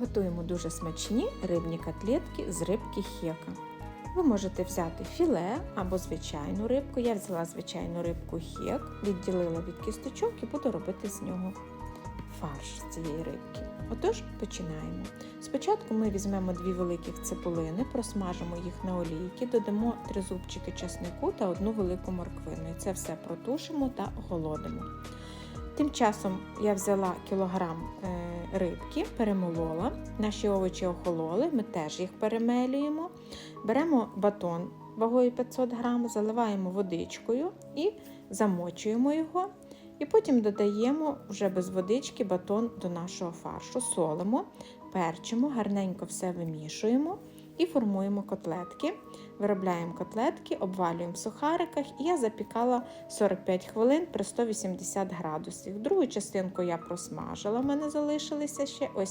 Готуємо дуже смачні рибні котлетки з рибки хека. Ви можете взяти філе або звичайну рибку. Я взяла звичайну рибку хек, відділила від кісточок і буду робити з нього фарш з цієї рибки. Отож, починаємо. Спочатку ми візьмемо дві великих цибулини, просмажимо їх на олійки, додамо три зубчики часнику та одну велику морквину. І це все протушимо та оголодимо. Тим часом я взяла кілограм е, рибки, перемолола. Наші овочі охололи, ми теж їх перемелюємо. Беремо батон вагою 500 грам, заливаємо водичкою і замочуємо його. І потім додаємо вже без водички батон до нашого фаршу, солимо, перчимо, гарненько все вимішуємо і формуємо котлетки. Виробляємо котлетки, обвалюємо в сухариках, і я запікала 45 хвилин при 180 градусів. Другу частинку я просмажила, в мене залишилися ще ось